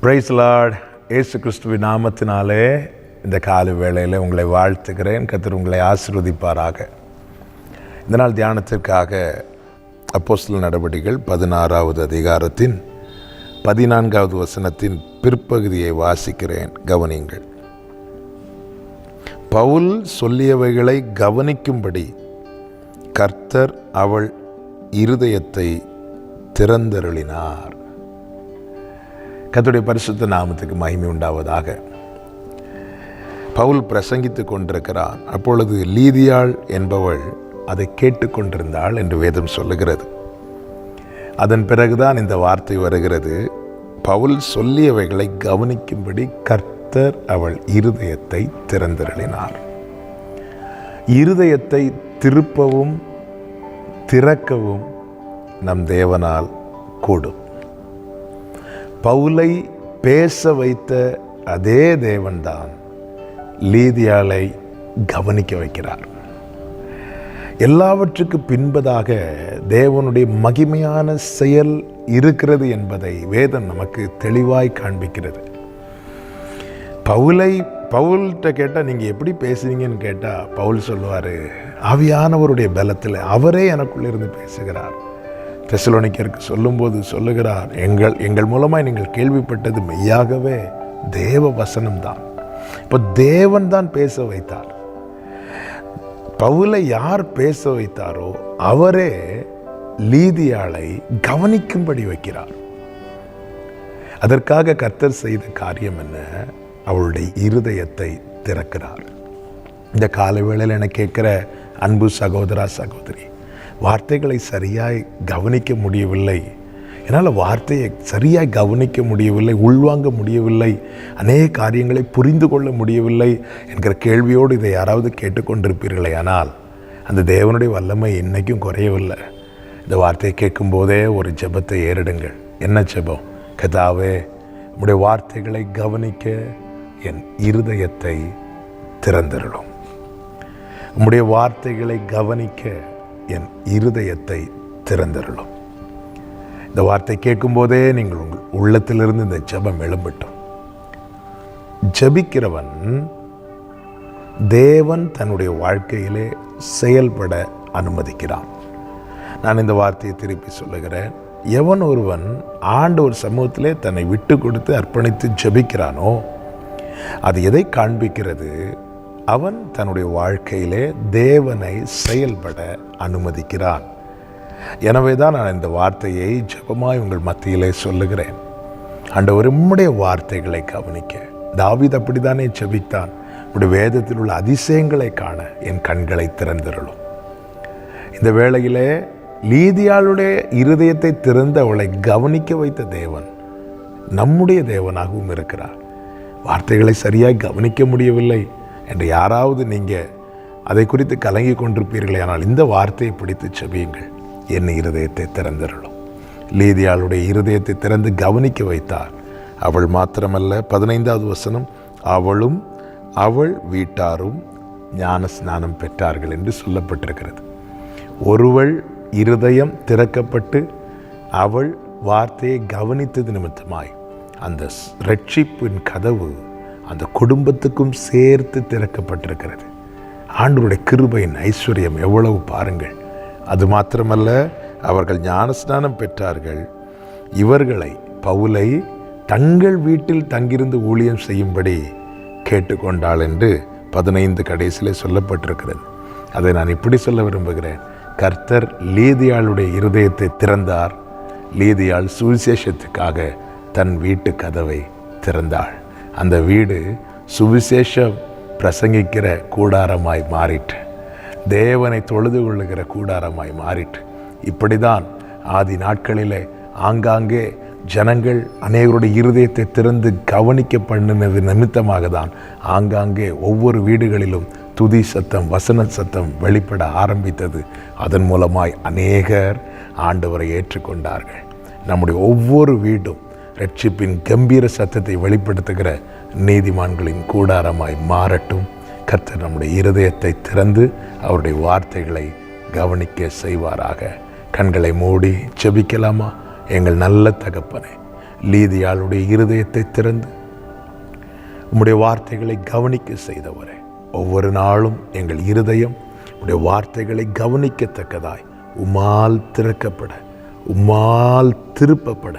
Price Lord இயேசு கிறிஸ்துவின் நாமத்தினாலே இந்த காலை வேளையில் உங்களை வாழ்த்துகிறேன். கத்தர் உங்களை ஆசீர்வதிப்பாராக. இந்த நாள் தியானத்திற்காக அப்போஸ்தல் நடவடிக்கைகள் பதினாறாவது அதிகாரத்தின் பதினான்காவது வசனத்தின் பிற்பகுதியை வாசிக்கிறேன். கவனியுங்கள். பவுல் சொல்லியவைகளை கவனிக்கும்படி கர்த்தர் அவள் இருதயத்தை திறந்தருளினார். கத்துடைய பரிசுத்த நாமத்துக்கு மகிமை உண்டாவதாக. பவுல் பிரசங்கித்துக் கொண்டிருக்கிறார் அப்பொழுது லீதியாள் என்பவள் அதை கேட்டுக்கொண்டிருந்தாள் என்று வேதம் சொல்லுகிறது. அதன் பிறகுதான் இந்த வார்த்தை வருகிறது. பவுல் சொல்லியவைகளை கவனிக்கும்படி கர்த்தர் அவள் இருதயத்தை திறந்திருளினார். இருதயத்தை திருப்பவும் திறக்கவும் நம் தேவனால் கூடும். பவுலை பேச வைத்த அதே தேவன்தான் லீதியாளை கவனிக்க வைக்கிறார். எல்லாவற்றுக்கு பின்பதாக தேவனுடைய மகிமையான செயல் இருக்கிறது என்பதை வேதம் நமக்கு தெளிவாய் காண்பிக்கிறது. பவுலை பவுல்கிட்ட கேட்டால் நீங்கள் எப்படி பேசுவீங்கன்னு கேட்டால் பவுல் சொல்லுவார் ஆவியானவருடைய பலத்தில் அவரே எனக்குள்ளே இருந்து பேசுகிறார். தெசலோனிக்கருக்கு சொல்லும்போது சொல்லுகிறார் எங்கள் எங்கள் மூலமாக நீங்கள் கேள்விப்பட்டது மெய்யாகவே தேவ வசனம்தான். இப்போ தேவன் தான் பேச வைத்தார். பவுலை யார் பேச வைத்தாரோ அவரே லீதியாளை கவனிக்கும்படி வைக்கிறார். அதற்காக கர்த்தர் செய்த காரியம் என்ன? அவளுடைய இருதயத்தை திறக்கிறார். இந்த காலை வேளையில் என கேட்குற அன்பு சகோதரா சகோதரி வார்த்தைகளை சரியாய் கவனிக்க முடியவில்லை. என்னால் வார்த்தையை சரியாக கவனிக்க முடியவில்லை உள்வாங்க முடியவில்லை அநேக காரியங்களை புரிந்து கொள்ள முடியவில்லை என்கிற கேள்வியோடு இதை யாராவது கேட்டுக்கொண்டிருப்பீர்களே ஆனால் அந்த தேவனுடைய வல்லமை இன்றைக்கும் குறையவில்லை. இந்த வார்த்தையை கேட்கும்போதே ஒரு ஜெபத்தை ஏறிடுங்கள். என்ன ஜெபம்? கதாவே உடைய வார்த்தைகளை கவனிக்க என் இருதயத்தை திறந்திரலும் உம்முடைய வார்த்தைகளை கவனிக்க என் இருதயத்தை திறந்திரலும் இந்த வார்த்தை கேட்கும்போதே நீங்கள் உங்கள் உள்ளத்திலிருந்து இந்த ஜெபம் எழும்பட்டும். ஜெபிக்கிறவன் தேவன் தன்னுடைய வாழ்க்கையிலே செயல்பட அனுமதிக்கிறான். நான் இந்த வார்த்தையை திருப்பி சொல்லுகிறேன். எவன் ஒருவன் ஆண்டவர் சமூகத்திலே தன்னை விட்டு கொடுத்து அர்ப்பணித்து ஜெபிக்கிறானோ அது எதை காண்பிக்கிறது? அவன் தன்னுடைய வாழ்க்கையிலே தேவனை செயல்பட அனுமதிக்கிறான். எனவே தான் நான் இந்த வார்த்தையை ஜெபமாய் உங்கள் மத்தியிலே சொல்லுகிறேன். ஆண்டவர் உம்முடைய வார்த்தைகளை கவனிக்க. தாவித் அப்படித்தானே செபித்தான் உடைய வேதத்தில் உள்ள அதிசயங்களை காண என் கண்களை திறந்திருளும். இந்த வேளையிலே லீதியாளுடைய இருதயத்தை திறந்து அவளை கவனிக்க வைத்த தேவன் நம்முடைய தேவனாகவும் இருக்கிறார். வார்த்தைகளை சரியாக கவனிக்க முடியவில்லை என்று யாராவது நீங்கள் அதை குறித்து கலங்கி கொண்டிருப்பீர்களே ஆனால் இந்த வார்த்தையை பிடித்து செபியுங்கள். என் இருதயத்தை திறந்திருளும். லீதியாளுடைய இருதயத்தை திறந்து கவனிக்க வைத்தார். அவள் மாத்திரமல்ல பதினைந்தாவது வசனம் அவளும் அவள் வீட்டாரும் ஞான ஸ்நானம் பெற்றார்கள் என்று சொல்லப்பட்டிருக்கிறது. ஒருவள் இருதயம் திறக்கப்பட்டு அவள் வார்த்தையை கவனித்தது நிமித்தமாய் அந்த ரட்சிப்பின் கதவு அந்த குடும்பத்துக்கும் சேர்த்து திறக்கப்பட்டிருக்கிறது. ஆண்டவருடைய கிருபையின் ஐஸ்வர்யம் எவ்வளவு பாருங்கள். அது மாத்திரமல்ல அவர்கள் ஞானஸ்நானம் பெற்றார்கள். இவர்களை பவுலை தங்கள் வீட்டில் தங்கியிருந்து ஊழியம் செய்யும்படி கேட்டுக்கொண்டாள் என்று பதினைந்து கடைசியிலே சொல்லப்பட்டிருக்கிறது. அதை நான் இப்படி சொல்ல விரும்புகிறேன். கர்த்தர் லீதியாளுடைய இருதயத்தை திறந்தார். லீதியாள் சுவிசேஷத்துக்காக தன் வீட்டு கதவை திறந்தாள். அந்த வீடு சுவிசேஷம் பிரசங்கிக்கிற கூடாரமாய் மாறிற்று. தேவனை தொழுது கொள்ளுகிற கூடாரமாய் மாறிற்று. இப்படிதான் ஆதி நாட்களிலே ஆங்காங்கே ஜனங்கள் அநேகருடைய இருதயத்தை திறந்து கவனிக்க பண்ணினது நிமித்தமாக தான் ஆங்காங்கே ஒவ்வொரு வீடுகளிலும் துதி சத்தம் வசன சத்தம் வெளிப்பட ஆரம்பித்தது. அதன் மூலமாய் அநேகர் ஆண்டவரை ஏற்றுக்கொண்டார்கள். நம்முடைய ஒவ்வொரு வீடும் ரட்சிப்பின் கம்பீர சத்தத்தை வெளிப்படுத்துகிற நீதிமான்களின் கூடாரமாய் மாறட்டும். கர்த்தர் நம்முடைய இருதயத்தை திறந்து அவருடைய வார்த்தைகளை கவனிக்க செய்வாராக. கண்களை மூடி செபிக்கலாமா எங்கள் நல்ல தகப்பனே லீதியாளுடைய இருதயத்தை திறந்து உம்முடைய வார்த்தைகளை கவனிக்க செய்தவரே. ஒவ்வொரு நாளும் எங்கள் இருதயம் உம்முடைய வார்த்தைகளை கவனிக்கத்தக்கதாய் உமால் திறக்கப்பட உம்மால் திருப்பப்பட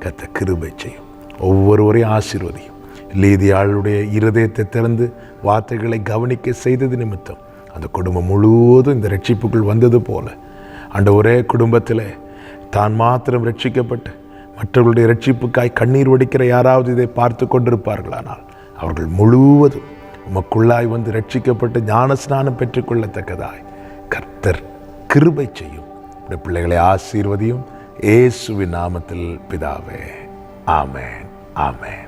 கத்த கிருபை செய்யும். ஒவ்வொருவரையும் ஆசீர்வதியும். லீதியாளுடைய இருதயத்தை திறந்து வார்த்தைகளை கவனிக்க செய்தது நிமித்தம் அந்த குடும்பம் முழுவதும் இந்த ரட்சிப்புக்குள் வந்தது போல. அந்த ஒரே குடும்பத்தில் தான் மாத்திரம் ரட்சிக்கப்பட்டு மற்றவர்களுடைய ரட்சிப்புக்காய் கண்ணீர் வடிக்கிற யாராவது இதை பார்த்து கொண்டிருப்பார்களானால் அவர்கள் முழுவதும் உமக்குள்ளாய் வந்து ரட்சிக்கப்பட்டு ஞான ஸ்நானம் பெற்றுக்கொள்ளத்தக்கதாய் கர்த்தர் கிருபை செய்யும். இந்த பிள்ளைகளை ஆசீர்வதியும் ஏசுவின் நாமத்தில் பிதாவே. ஆமேன். ஆமேன்.